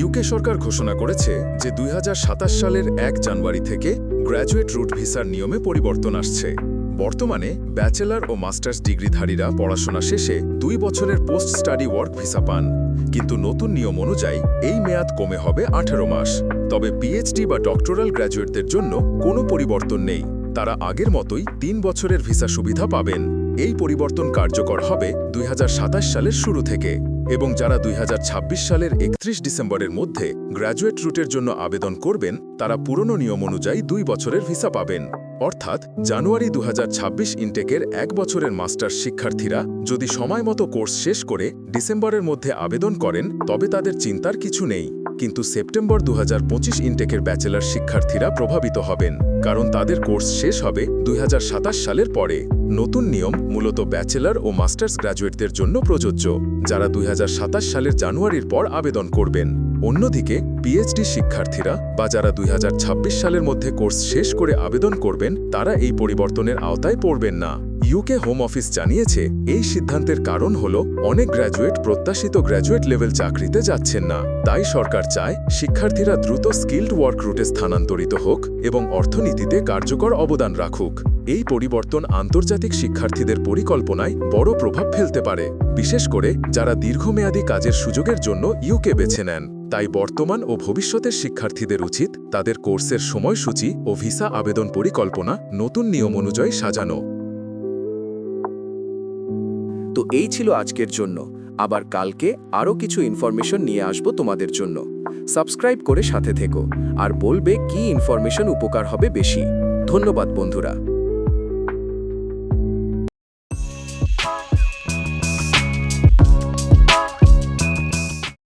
UK সরকার ঘোষণা করেছে যে দুই হাজার সাতাশ সালের এক জানুয়ারি থেকে গ্র্যাজুয়েট রুট ভিসার নিয়মে পরিবর্তন আসছে। বর্তমানে ব্যাচেলর ও মাস্টার্স ডিগ্রিধারীরা পড়াশোনা শেষে দুই বছরের পোস্ট স্টাডি ওয়ার্ক ভিসা পান, কিন্তু নতুন নিয়ম অনুযায়ী এই মেয়াদ কমে হবে আঠেরো মাস। তবে পিএইচডি বা ডক্টরাল গ্র্যাজুয়েটদের জন্য কোনো পরিবর্তন নেই। তারা আগের মতোই তিন বছরের ভিসা সুবিধা পাবেন। এই পরিবর্তন কার্যকর হবে দুই হাজার সাতাশ সালের শুরু থেকে এবং যারা দুই হাজার ছাব্বিশ সালের একত্রিশ ডিসেম্বরের মধ্যে গ্র্যাজুয়েট রুটের জন্য আবেদন করবেন, তারা পুরনো নিয়ম অনুযায়ী দুই বছরের ভিসা পাবেন। অর্থাৎ জানুয়ারি দু হাজার ছাব্বিশ ইনটেকের এক বছরের মাস্টার্স শিক্ষার্থীরা যদি সময়মতো কোর্স শেষ করে ডিসেম্বরের মধ্যে আবেদন করেন, তবে তাদের চিন্তার কিছু নেই। কিন্তু সেপ্টেম্বর দু হাজার পঁচিশ ইনটেকের ব্যাচেলর শিক্ষার্থীরা প্রভাবিত হবেন, কারণ তাদের কোর্স শেষ হবে দুই হাজার সাতাশ সালের পরে। নতুন নিয়ম মূলত ব্যাচেলার ও মাস্টার্স গ্র্যাজুয়েটদের জন্য প্রযোজ্য, যারা দুই হাজার সাতাশ সালের জানুয়ারির পর আবেদন করবেন। অন্যদিকে, পিএইচডি শিক্ষার্থীরা বা যারা দুই হাজার ছাব্বিশ সালের মধ্যে কোর্স শেষ করে আবেদন করবেন, তারা এই পরিবর্তনের আওতায় পড়বেন না। ইউকে হোম অফিস জানিয়েছে, এই সিদ্ধান্তের কারণ হল অনেক গ্র্যাজুয়েট প্রত্যাশিত গ্র্যাজুয়েট লেভেল চাকরিতে যাচ্ছেন না। তাই সরকার চায় শিক্ষার্থীরা দ্রুত স্কিল্ড ওয়ার্ক রুটে স্থানান্তরিত হোক এবং অর্থনীতিতে কার্যকর অবদান রাখুক। এই পরিবর্তন আন্তর্জাতিক শিক্ষার্থীদের পরিকল্পনায় বড় প্রভাব ফেলতে পারে। বিশেষ করে যারা দীর্ঘমেয়াদী কাজের সুযোগের জন্য ইউকে বেছে নেন। তাই বর্তমান ও ভবিষ্যতের শিক্ষার্থীদের উচিত তাদের কোর্সের সময়সূচি ও ভিসা আবেদন পরিকল্পনা নতুন নিয়ম অনুযায়ী সাজানো। তো এই ছিল আজকের জন্য। আবার কালকে আরও কিছু ইনফরমেশন নিয়ে আসব তোমাদের জন্য। সাবস্ক্রাইব করে সাথে থেকো। আর বলবে কি ইনফরমেশন উপকার হবে বেশি। ধন্যবাদ বন্ধুরা।